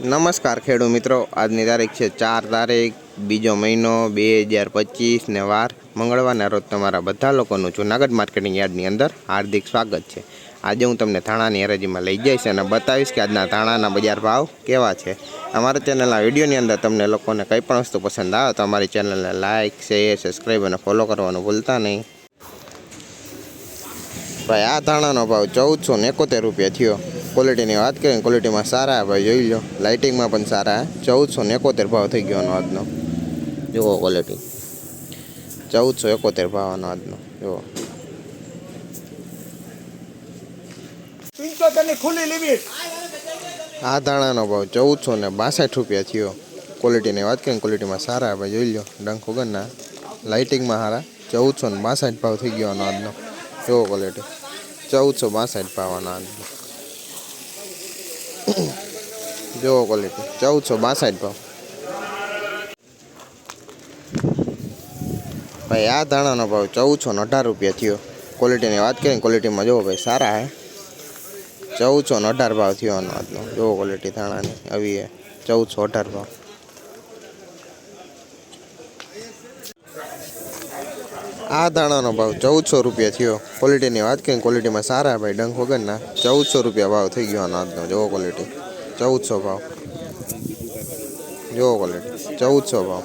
નમસ્કાર ખેડૂત મિત્રો. આજની તારીખ છે ચાર તારીખ, બીજો મહિનો બે હજાર પચીસ ને વાર. મંગળવારના રોજ તમારા બધા લોકોનું જૂનાગઢ માર્કેટિંગ યાર્ડની અંદર હાર્દિક સ્વાગત છે. આજે હું તમને થાણાની હરાજીમાં લઈ જઈશ અને બતાવીશ કે આજના થાણાના બજાર ભાવ કેવા છે. અમારા ચેનલના વિડીયોની અંદર તમને લોકોને કંઈ પણ વસ્તુ પસંદ આવે તો અમારી ચેનલને લાઇક શેર, સબસ્ક્રાઈબ અને ફોલો કરવાનું ભૂલતા નહીં. ભાઈ, આ ધાણાનો ભાવ ચૌદસો એકોતેર રૂપિયા થયો. ક્વોલિટીની વાત કરીએ ક્વોલિટીમાં સારા ભાઈ જોઈ લો. લાઇટિંગમાં પણ સારા ચૌદસો ને એકોતેર ભાવ થઈ ગયો આનો આજનો. જુઓ ક્વોલિટી ચૌદસો એકોતેર ભાવનો આજનો. જુઓ. આ ધાણાનો ભાવ ચૌદસો ને બાસઠ રૂપિયા થયો. ક્વોલિટીની વાત કરીએ ક્વોલિટીમાં સારા ભાઈ જોઈ લો. ડંખ વગરના લાઇટિંગમાં સારા ચૌદસો ને બાસઠ ભાવ થઈ ગયો આનો આજનો. જુઓ ક્વોલિટી ચૌદસો બાસઠ ભાવનો આજનો. જુઓ ક્વોલિટી ચૌદસો બાસઠ ભાવ ભાઈ, આ ધાણાનો ભાવ ચૌદસો ને અઢાર રૂપિયા થયો. ક્વોલિટીની વાત કરીએ ક્વોલિટીમાં જુઓ ભાઈ, સારા હે. ચૌદસો ને અઢાર ભાવ થયો આનો આજનો. જુઓ ક્વોલિટી ધાણાની. આવી હે. ચૌદસો અઢાર ભાવ. આ દાણાનો ભાવ ચૌદસો રૂપિયા થયો. ક્વોલિટીની વાત કરીએ ક્વોલિટીમાં સારા ભાઈ, ડંખ વગરના ચૌદસો રૂપિયા ભાવ થઈ ગયો આનો આજનો. જુઓ ક્વોલિટી ચૌદસો ભાવ જુઓ ક્વોલિટી ચૌદસો ભાવ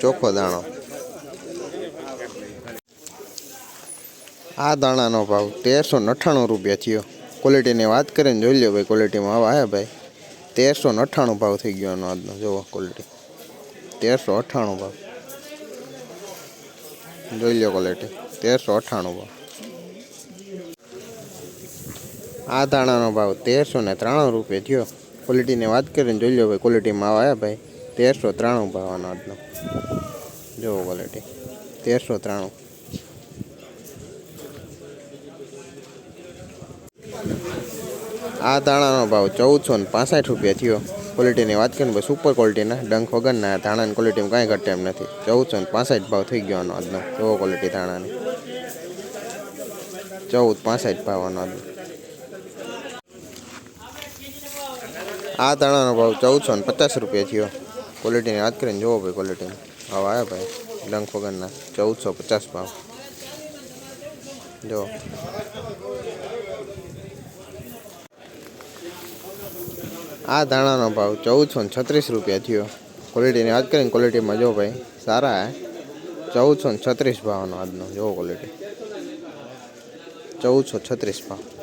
ચોખ્ખો દાણો આ દાણાનો ભાવ તેરસો અઠ્ઠાણું રૂપિયા થયો. ક્વોલિટીની વાત કરીને જોઈ લો ભાઈ ક્વોલિટીમાં આવા હે ભાઈ. તેરસો અઠ્ઠાણું ભાવ થઈ ગયો એનો આજનો. જુઓ ક્વોલિટી તેરસો અઠ્ઠાણું ભાવ. જોઈ લો ક્વોલિટી તેરસો અઠ્ઠાણું ભાવ. આ દાણાનો ભાવ તેરસો ને ત્રાણું રૂપિયા થયો. ક્વોલિટીની વાત કરીને જોઈ લો ભાઈ, ક્વોલિટીમાં આવ્યા ભાઈ. તેરસો ત્રાણું ભાવ આજનો. જુઓ ક્વોલિટી તેરસો ત્રાણું. આ દાણાનો ભાવ ચૌદસો ને પાસઠ રૂપિયા થયો. ક્વોલિટીની વાત કરીએ ભાઈ સુપર ક્વોલિટીના ડંખ વગરના ધાણાની ક્વોલિટીમાં કાંઈ ઘટે એમ નથી. ચૌદસો ને પાસઠ ભાવ થઈ ગયો આજનો. જુઓ ક્વોલિટી ધાણાની. ચૌદ પાસઠ ભાવ આનો આજનો. આ દાણાનો ભાવ ચૌદસો ને પચાસ રૂપિયા થયો. ક્વોલિટીની વાત કરીને જુઓ ભાઈ ક્વોલિટીની ભાવ આવ્યા ભાઈ, ડંખ વગરના ચૌદસો પચાસ ભાવ. જો. આ ધાણાનો ભાવ ચૌદસો ને છત્રીસ રૂપિયા થયો. ક્વોલિટીની વાત કરીને ક્વોલિટીમાં જો ભાઈ, સારા હે. ચૌદસો ને છત્રીસ ભાવનો આજનો. જો ક્વોલિટી ચૌદસો છત્રીસ ભાવ.